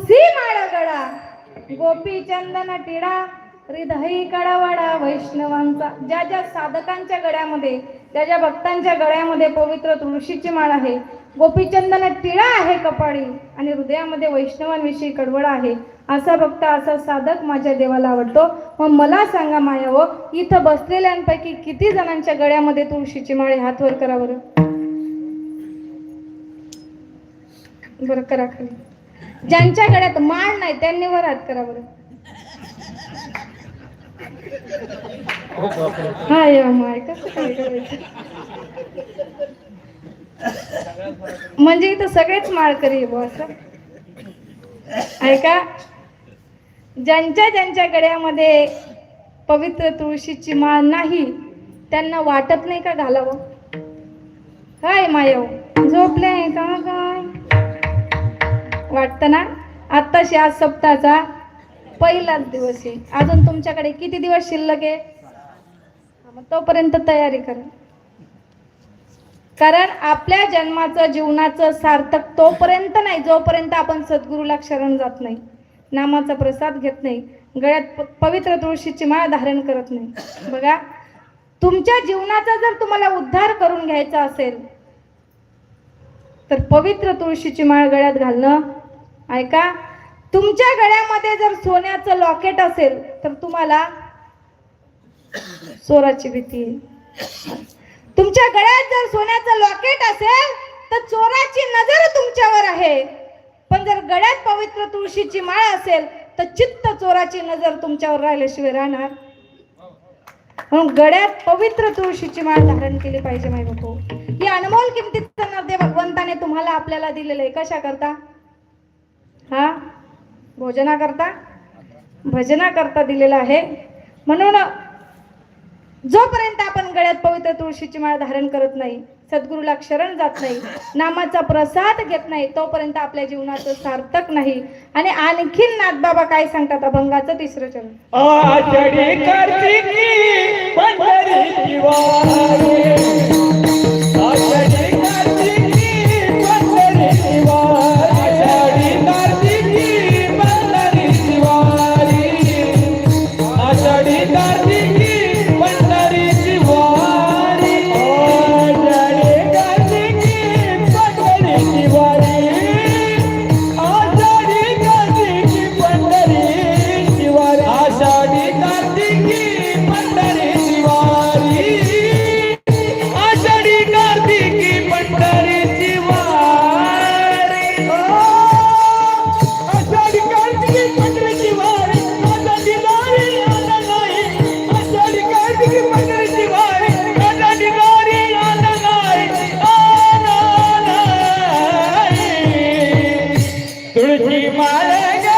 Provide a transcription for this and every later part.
की तुळसी गडा गोपी चंदन टिळा हृदयी कडवडा वैष्णवांचा. ज्या ज्या साधकांच्या गळ्यामध्ये ज्या ज्या भक्तांच्या गळ्यामध्ये पवित्र तुळशीची माळ आहे गोपीचंदन टिळा आहे कपाळी आणि हृदयामध्ये वैष्णवांविषयी कडवड आहे असा भक्त असा साधक माझ्या देवाला आवडतो. मग मला सांगा माया हो इथं बसलेल्यांपैकी किती जणांच्या गळ्यामध्ये तुळशीची माळ आहे? हात वर करा बरं. बरं करा खाली. ज्यांच्या गळ्यात माळ नाही त्यांनी वर हात करा बरं. हा माय कसं काय करायचं. म्हणजे इथं सगळेच माळ करी बुवा असं. ऐका ज्यांच्या ज्यांच्या गळ्यामध्ये पवित्र तुळशीची माळ नाही त्यांना वाटत नाही का घालावं? काय मायव झोपले का काय वाटतं ना? आत्ताशी आज सप्ताहाचा पहिलाच दिवस आहे. अजून तुमच्याकडे किती दिवस शिल्लक आहे? मग तोपर्यंत तयारी करा. कारण आपल्या जन्माचं जीवनाचं सार्थक तोपर्यंत नाही जोपर्यंत आपण सद्गुरूला शरण जात नाही नामाचा प्रसाद घेत नाही गळ्यात पवित्र तुळशीची माळ धारण करत नाही. बघा तुमच्या जीवनाचा जर तुम्हाला उद्धार करून घ्यायचा असेल तर पवित्र तुळशीची माळ गळ्यात घालणं ऐका तुमच्या गळ्यामध्ये जर सोन्याचं लॉकेट असेल तर तुम्हाला चोराची भीती तुमच्या गळ्यात जर सोन्याचं लॉकेट असेल तर चोराची नजर तुमच्यावर आहे. पण जर गळ्यात पवित्र तुळशीची माळ असेल तर चित्त चोराची नजर तुमच्यावर राहिल्याशिवाय राहणार. म्हणून गळ्यात पवित्र तुळशीची माळ धारण केली पाहिजे माहिती बापू. ही अनमोल किमतीचं नद्य भगवंताने तुम्हाला आपल्याला दिलेलं आहे. कशा करता हा? भोजनाकरता? भजनाकरता दिलेला दिलेलं आहे. म्हणून जोपर्यंत आपण गळ्यात पवित्र तुळशीची माळ धारण करत नाही सद्गुरूला शरण जात नाही नामाचा प्रसाद घेत नाही तोपर्यंत आपल्या जीवनाचं सार्थक नाही. आणि आणखीन नाथबाबा काय सांगतात? अभंगाचं तिसरं चरण. மலக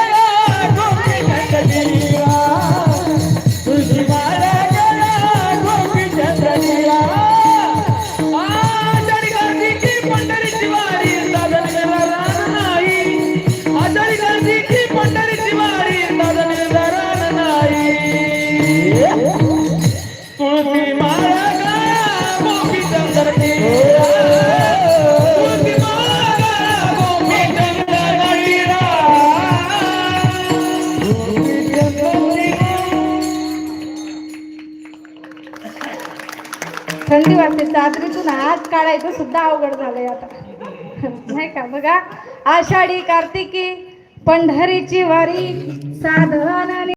थंडी वाजते चादरीतून हात काढायचं सुद्धा अवघड झालंय आता. नाही का? बघा आषाढी कार्तिकी पंढरीची वारी साधन